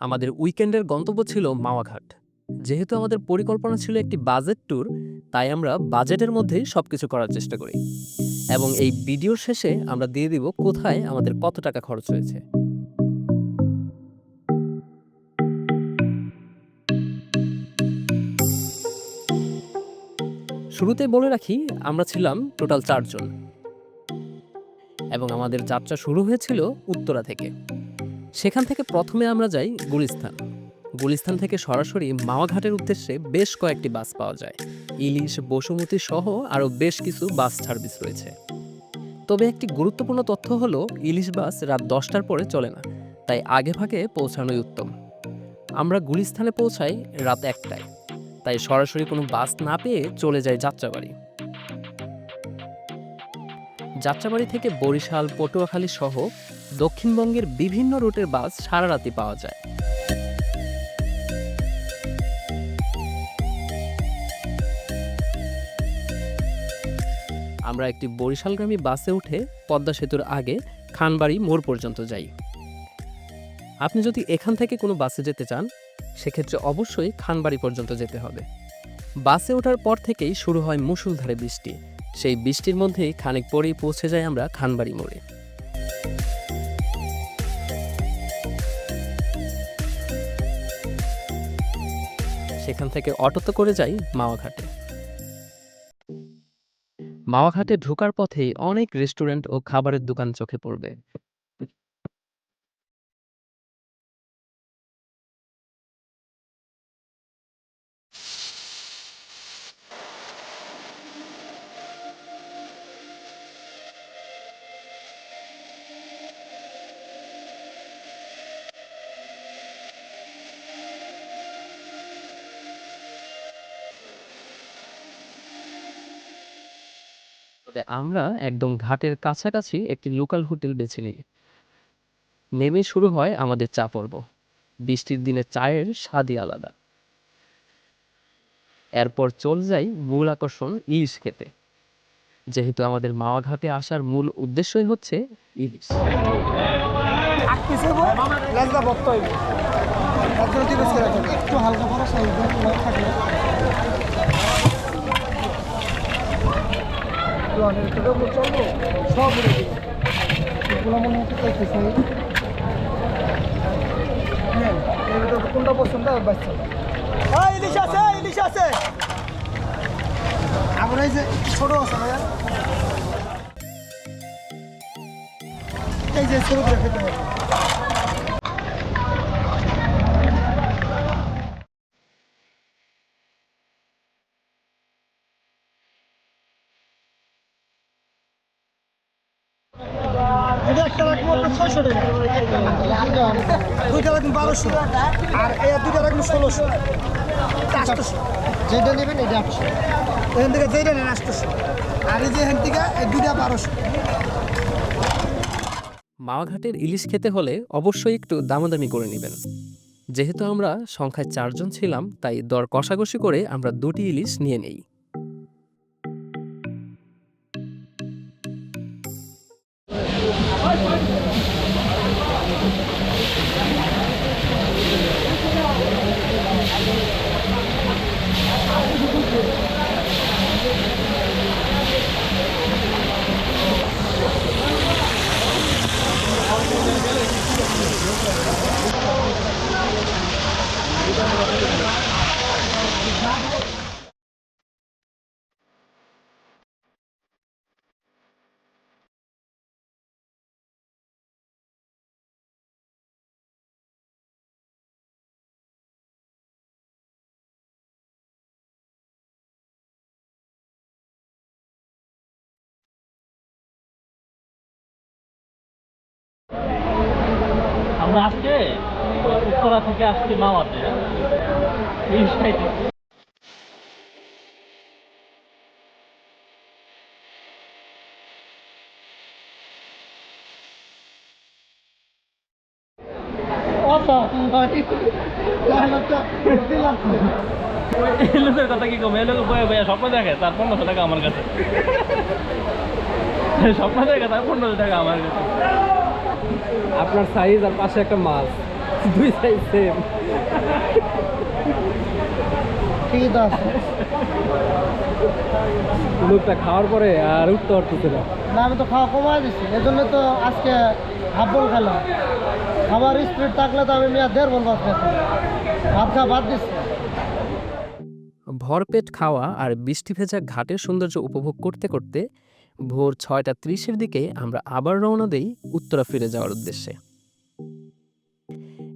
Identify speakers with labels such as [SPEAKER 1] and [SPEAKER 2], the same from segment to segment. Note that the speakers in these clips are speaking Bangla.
[SPEAKER 1] আমাদের উইকেন্ডের গন্তব্য ছিল মাওয়াঘাট যেহেতু আমাদের পরিকল্পনা ছিল একটি বাজেট ট্যুর, তাই আমরা বাজেটের মধ্যেই সবকিছু করার চেষ্টা করি। এবং এই ভিডিওর শেষে আমরা দিয়ে দিব কোথায় আমাদের কত টাকা খরচ হয়েছে। শুরুতে বলে রাখি, আমরা ছিলাম টোটাল চারজন। এবং আমাদের যাত্রা শুরু হয়েছিল উত্তরা থেকে। সেখান থেকে প্রথমে আমরা যাই গুলিস্তান। গুলিস্তান থেকে সরাসরি মাওয়াঘাটের উদ্দেশ্যে বেশ কয়েকটি বাস পাওয়া যায়। ইলিশ, বসুমতী সহ আরও বেশ কিছু বাস সার্ভিস রয়েছে। তবে একটি গুরুত্বপূর্ণ তথ্য হলো, ইলিশ বাস রাত দশটার পরে চলে না, তাই আগে ভাগে পৌঁছানোই উত্তম। আমরা গুলিস্তানে পৌঁছাই রাত একটায়। তাই সরাসরি কোনো বাস না পেয়ে চলে যায় যাত্রাবাড়ি। যাত্রাবাড়ি থেকে বরিশাল, পটুয়াখালী সহ দক্ষিণবঙ্গের বিভিন্ন রুটের বাস সারা রাতি পাওয়া যায়। আমরা একটি বরিশালগামী বাসে উঠে পদ্মা সেতুর আগে খানবাড়ি মোড় পর্যন্ত যাই। আপনি যদি এখান থেকে কোনো বাসে যেতে চান সেক্ষেত্রে অবশ্যই খানবাড়ি পর্যন্ত যেতে হবে। বাসে ওঠার পর থেকেই শুরু হয় মুষলধারে বৃষ্টি। সেই বৃষ্টির মধ্যেই খানিক পরেই পৌঁছে যাই আমরা খানবাড়ি মোড়ে। সেখান থেকে অটোতে করে যাই মাওয়াঘাটে। মাওয়াঘাটে ঢোকার পথেই অনেক রেস্টুরেন্ট ও খাবারের দোকান চোখে পড়বে। আমরা একদম ঘাটের কাছাকাছি একটি লোকাল হোটেল বেছে নিই। নেমে শুরু হয় আমাদের চা পর্ব। বৃষ্টির দিনে চায়ের স্বাদই আলাদা। এরপর চলে যাই মূল আকর্ষণ ইলিশ খেতে। যেহেতু আমাদের মাওয়া ঘাটে আসার মূল উদ্দেশ্যই হচ্ছে ইলিশ।
[SPEAKER 2] একটু হালকা সাইজ থাকলে চলবো সব এগুলো মনে হচ্ছে এর ভিতরে কোনটা পছন্দ আর বাচ্চা। ইলিশ আছে ইলিশ আছে। আবার এই যে ছোট আছে এই যে ছোট করে খেতে এটা একটা রাখব আপনার ছয়শো টাকা। দুইটা রাখবেন বারোশো। আর এই দুইটা রাখবেন ষোলোশো। আটশোশো যেটা নেবেন এটা আটশো। এখান থেকে যেটা নেন আটশোশো আর এই যে এখান থেকে দুইটা বারোশো।
[SPEAKER 1] মাওয়াঘাটের ইলিশ খেতে হলে অবশ্যই একটু দামাদামি করে নেবেন। যেহেতু আমরা সংখ্যায় চারজন ছিলাম তাই দর কষাকষি করে আমরা দুটি ইলিশ নিয়ে নেই।
[SPEAKER 3] আমরা আজকে উত্তরা থেকে আসছি লোকের কি কম? এই লোক বয়ে বয়ে স্বপ্ন দেখে, তার পনেরোশো টাকা আমার কাছে। স্বপ্ন দেখে, তার পনেরোশো টাকা আমার কাছে।
[SPEAKER 1] আপনার সাইজ আর পাশে একটা মাছ। দুই সাইজ সেম লোকটা খাওয়ার পরে আর উঠতে পারতেছে না।
[SPEAKER 4] না আমি তো খাওয়া কমাই দিচ্ছি এজন্য তো আজকে হাফ বল খেলাম। খাবার স্পিড থাকলে তো আমি মেয়া দেড় বল ভাত খেতাম। ভাত খাওয়া বাদ দিচ্ছি
[SPEAKER 1] ভরপেট খাওয়া আর বৃষ্টি ভেজা ঘাটের সৌন্দর্য উপভোগ করতে করতে ভোর ছয়টা ত্রিশের দিকে আমরা আবার রওনা দেই উত্তরা ফিরে যাওয়ার উদ্দেশ্যে।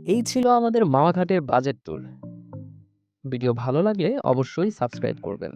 [SPEAKER 1] এই ছিল আমাদের মাওয়াঘাটের বাজেট ট্যুর ভিডিও ভালো লাগলে অবশ্যই সাবস্ক্রাইব করবেন।